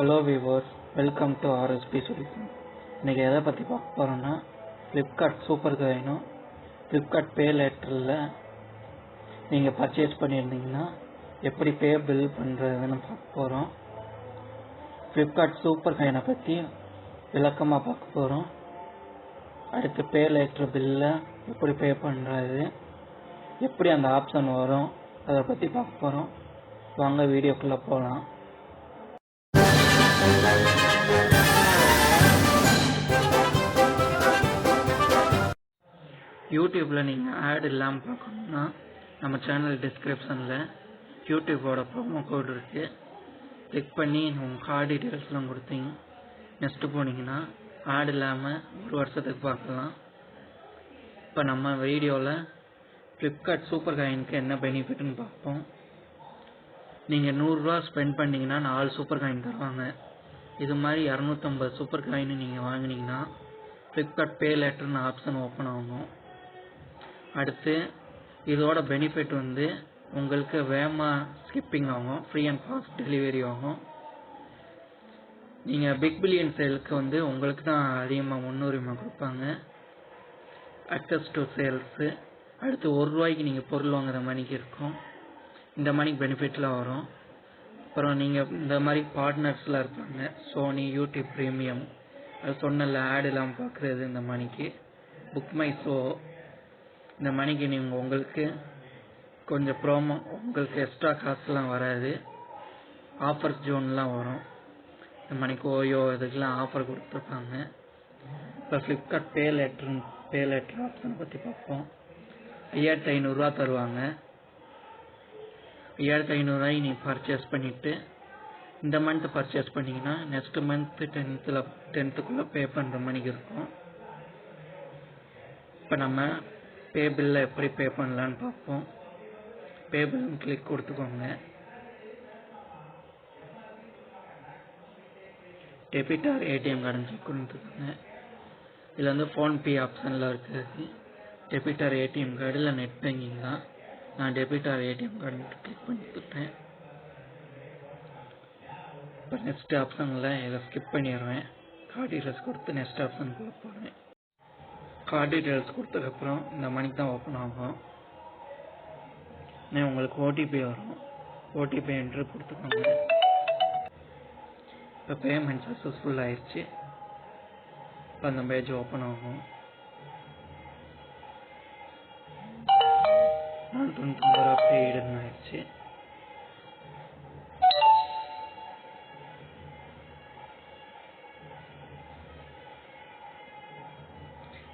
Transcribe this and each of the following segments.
Hello viewers welcome to RSP solution இன்றைக்கி எதை பற்றி பார்க்க போகிறோன்னா ஃப்ளிப்கார்ட் சூப்பர் காயினும் ஃப்ளிப்கார்ட் பே லேட்டரில் நீங்கள் பர்ச்சேஸ் பண்ணியிருந்தீங்கன்னா எப்படி பே பில் பண்ணுறதுன்னு பார்க்க போகிறோம் ஃப்ளிப்கார்ட் சூப்பர் காயினை பற்றி விளக்கமாக பார்க்க போகிறோம் அடுத்து பே லெட்டர் பில்லை எப்படி பே பண்ணுறது எப்படி அந்த ஆப்ஷன் வரும் அதை பற்றி பார்க்க போகிறோம் வாங்க வீடியோக்குள்ளே போகலாம் யூடியூப்பில் நீங்கள் ஆட் இல்லாமல் பார்க்கணுன்னா நம்ம சேனல் டிஸ்கிரிப்ஷனில் யூடியூபோட ப்ரோமோ கோட் இருக்குது கிளிக் பண்ணி உங்கள் கார்டு டீட்டெயில்ஸ்லாம் கொடுத்தீங்க. நெக்ஸ்ட்டு போனீங்கன்னா ஆட் இல்லாமல் ஒரு வருஷத்துக்கு பார்க்கலாம். இப்போ நம்ம வீடியோவில் ஃப்ளிப்கார்ட் சூப்பர் காயினுக்கு என்ன பெனிஃபிட்னு பார்ப்போம். நீங்கள் நூறுரூவா ஸ்பெண்ட் பண்ணிங்கன்னா நாலு சூப்பர் காயின் தருவாங்க. இது மாதிரி இரநூத்தம்பது சூப்பர் காயின் நீங்கள் வாங்கினீங்கன்னா ஃப்ளிப்கார்ட் பே லேட்டர்னு ஆப்ஷன் ஓப்பன் ஆகும். அடுத்து இதோட பெனிஃபிட் வந்து உங்களுக்கு வேகமாக ஸ்கிப்பிங் ஆகும் ஃப்ரீ அண்ட் ஃபாஸ்ட் டெலிவரி ஆகும். நீங்கள் பிக் பில்லியன் சேலுக்கு வந்து உங்களுக்கு தான் அதிகமாக முன்னுரிமை கொடுப்பாங்க. அக்சஸ் டு சேல்ஸு அடுத்து ஒரு ரூபாய்க்கு நீங்கள் பொருள் வாங்குற மணிக்கு இருக்கும். இந்த மணிக்கு பெனிஃபிட்லாம் வரும். அப்புறம் நீங்கள் இந்த மாதிரி பார்ட்னர்ஸ்லாம் இருப்பாங்க சோனி யூடியூப் ப்ரீமியம் அது சொன்னல ஆட் இல்லாமல் பார்க்குறது இந்த மணிக்கு. புக் மை ஷோ இந்த மணிக்கு நீங்கள் உங்களுக்கு கொஞ்சம் ப்ரோமோ உங்களுக்கு எக்ஸ்ட்ரா காசுலாம் வராது. ஆஃபர்ஸ் ஜோன்லாம் வரும். இந்த மணிக்கு ஓயோ இதுக்கெலாம் ஆஃபர் கொடுத்துருப்பாங்க. இப்போ Flipkart pay later pay later ஆப்ஷனை பற்றி பார்ப்போம். ஐயாயிரத்தி ஐநூறுரூவா தருவாங்க. ஐயாயிரத்தி ஐநூறுரூவாய் நீ பர்ச்சேஸ் பண்ணிவிட்டு இந்த மந்த் பர்ச்சேஸ் பண்ணிங்கன்னா நெக்ஸ்ட் மந்த்து டென்த்தில் டென்த்துக்குள்ளே பே பண்ணுற மணிக்கு இருக்கும். இப்போ நம்ம பே பில்லை எப்படி பே பண்ணலான்னு பார்ப்போம். பே பில் கிளிக் கொடுத்துக்கோங்க. Debit or ATM card check கொடுத்துக்கோங்க. இதில் வந்து ஃபோன்பே ஆப்ஷனில் இருக்குது டெபிட் ஆர் ஏடிஎம் கார்டு இல்லை நெட் பேங்கிங் தான். நான் debit or ATM card click பண்ணி கொடுப்பேன் இப்போ நெக்ஸ்ட் ஆப்ஷனில் இதை ஸ்கிப் பண்ணிடுவேன் கார்டு டீட்டெயில்ஸ் கொடுத்து நெக்ஸ்ட் ஆப்ஷனுக்குள்ளே போகிறேன் கார்டு டீட்டெயில்ஸ் கொடுத்ததுக்கப்புறம் இந்த மணிக்கு தான் ஓப்பன் ஆகும். உங்களுக்கு ஓடிபி வரும். ஓடிபி என்ட்ரு கொடுத்துக்கோங்க. இப்போ பேமெண்ட் சக்ஸஸ்ஃபுல் ஆயிடுச்சு. இப்போ அந்த பேஜ் ஓப்பன் ஆகும். நான் தொண்ணூத்தொம்பது ரூபா ஆயிடுச்சு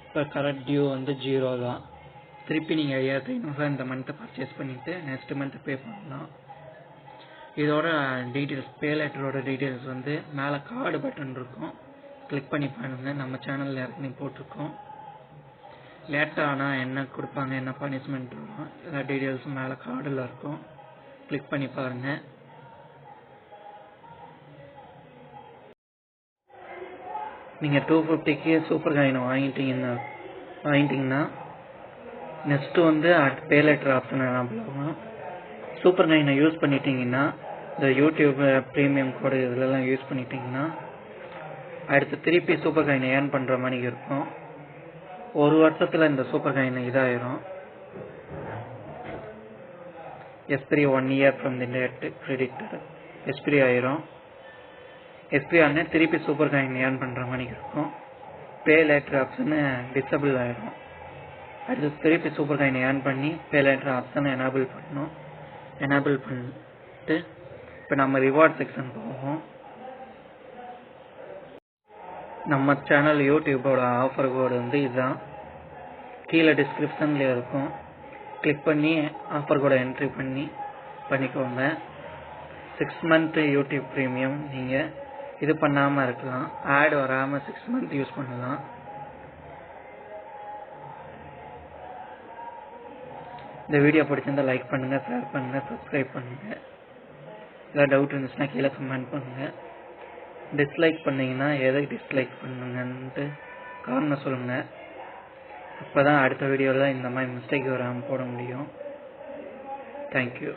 இப்போ கரெக்ட் டியூ வந்து ஜீரோ தான் திருப்பி நீங்கள் ஐயாயிரத்தி ஐநூறுரூவா இந்த மந்த்தை பர்ச்சேஸ் பண்ணிவிட்டு நெக்ஸ்ட் மந்த் பே பண்ணலாம் இதோட டீட்டெயில்ஸ் பே லெட்டரோட டீட்டெயில்ஸ் வந்து மேலே கார்டு பட்டன் இருக்கும் கிளிக் பண்ணி பாருங்கள் நம்ம சேனலில் ஏற்கனவே போட்டிருக்கோம் லேட்டாக ஆனால் என்ன கொடுப்பாங்க என்ன பனிஷ்மெண்ட் வரும் எல்லா டீட்டெயில்ஸும் மேலே கார்டில் இருக்கும். கிளிக் பண்ணி பாருங்கள் நீங்கள் டூ ஃபிஃப்டிக்கு சூப்பர் காயின் வாங்கிட்டீங்கன்னா வாங்கிட்டீங்கன்னா நெக்ஸ்ட்டு வந்து அட் பே லெட்டர் ஆப்ஷன் ஆகும் சூப்பர் காயினை யூஸ் பண்ணிட்டீங்கன்னா இந்த யூடியூப் ப்ரீமியம் கோடு இதிலலாம் யூஸ் பண்ணிட்டீங்கன்னா அடுத்து திருப்பி சூப்பர் காயினை ஏர்ன் பண்ணுற மாதிரி இருக்கும். ஒரு வருஷத்தில் இந்த சூப்பர் காயின் இதாயிரும். Expiry one year from the date credit expiry ஆயிரும். எஸ்பிரி ஆனே திருப்பி சூப்பர் காயின் ஏர்ன் பண்ணுற மாதிரி இருக்கும். பே லேட்டர் ஆப்ஷனு டிசபிள் ஆயிரும். அடுத்து திருப்பி சூப்பர் காயின் ஏர்ன் பண்ணி பே லேட்டர் ஆப்ஷனை எனேபிள் பண்ணணும். எனேபிள் பண்ணிட்டு இப்போ நம்ம ரிவார்ட் செக்ஷன் போவோம். நம்ம சேனல் யூடியூபோட ஆஃபர் கோடு வந்து இதுதான். கீழே டிஸ்கிரிப்ஷனில் இருக்கும். கிளிக் பண்ணி ஆஃபர் கோடை என்ட்ரி பண்ணி பண்ணிக்கோங்க. சிக்ஸ் மந்த்து யூடியூப் ப்ரீமியம் நீங்கள் இது பண்ணாமல் இருக்கலாம். ஆட் வராமல் சிக்ஸ் மந்த் யூஸ் பண்ணலாம். இந்த வீடியோ பிடிச்சிருந்தா லைக் பண்ணுங்கள் ஷேர் பண்ணுங்கள் சப்ஸ்கிரைப் பண்ணுங்கள் ஏதாவது டவுட் இருந்துச்சுன்னா கீழே கமெண்ட் பண்ணுங்கள் டிஸ்லைக் பண்ணிங்கன்னா எதை டிஸ்லைக் பண்ணுங்கன்ட்டு காரணம் சொல்லுங்கள் அப்போ தான் அடுத்த வீடியோவில் இந்த மாதிரி மிஸ்டேக் வராமல் போட முடியும். தேங்க்யூ